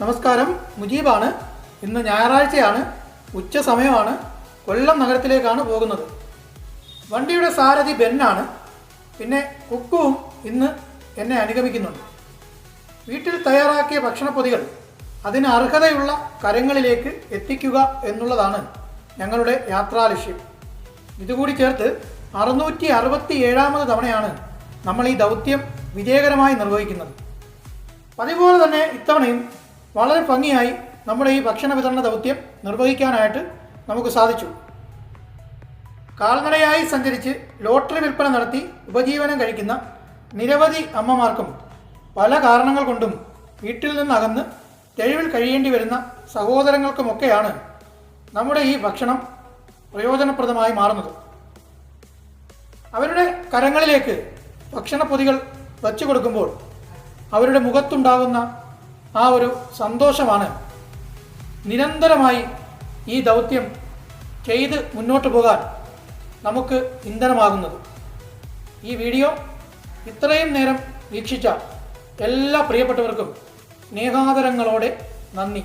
നമസ്കാരം. മുജീബാണ്. ഇന്ന് ഞായറാഴ്ചയാണ്. ഉച്ച സമയമാണ്. കൊല്ലം നഗരത്തിലേക്കാണ് പോകുന്നത്. വണ്ടിയുടെ സാരഥി ബെന്നാണ്. പിന്നെ കുക്കുവും ഇന്ന് എന്നെ അനുഗമിക്കുന്നുണ്ട്. വീട്ടിൽ തയ്യാറാക്കിയ ഭക്ഷണപ്പൊതികൾ അതിന് അർഹതയുള്ള കരങ്ങളിലേക്ക് എത്തിക്കുക എന്നുള്ളതാണ് ഞങ്ങളുടെ യാത്രാ ലക്ഷ്യം. ഇതുകൂടി ചേർത്ത് അറുന്നൂറ്റി അറുപത്തി ഏഴാമത് തവണയാണ് നമ്മൾ ഈ ദൗത്യം വിജയകരമായി നിർവഹിക്കുന്നത്. പതിപോലെ തന്നെ ഇത്തവണയും വളരെ ഭംഗിയായി നമ്മുടെ ഈ ഭക്ഷണ വിതരണ ദൗത്യം നിർവഹിക്കാനായിട്ട് നമുക്ക് സാധിച്ചു. കാൽനടയായി സഞ്ചരിച്ച് ലോട്ടറി വിൽപ്പന നടത്തി ഉപജീവനം കഴിക്കുന്ന നിരവധി അമ്മമാർക്കും പല കാരണങ്ങൾ കൊണ്ടും വീട്ടിൽ നിന്നകന്ന് തെരുവിൽ കഴിയേണ്ടി വരുന്ന സഹോദരങ്ങൾക്കുമൊക്കെയാണ് നമ്മുടെ ഈ ഭക്ഷണം പ്രയോജനപ്രദമായി മാറുന്നത്. അവരുടെ കരങ്ങളിലേക്ക് ഭക്ഷണപ്പൊതികൾ വച്ചു കൊടുക്കുമ്പോൾ അവരുടെ മുഖത്തുണ്ടാകുന്ന ആ ഒരു സന്തോഷമാണ് നിരന്തരമായി ഈ ദൗത്യം ചെയ്ത് മുന്നോട്ട് പോകാൻ നമുക്ക് ഇന്ധനമാകുന്നത്. ഈ വീഡിയോ ഇത്രയും നേരം വീക്ഷിച്ച എല്ലാ പ്രിയപ്പെട്ടവർക്കും സ്നേഹാദരങ്ങളോടെ നന്ദി.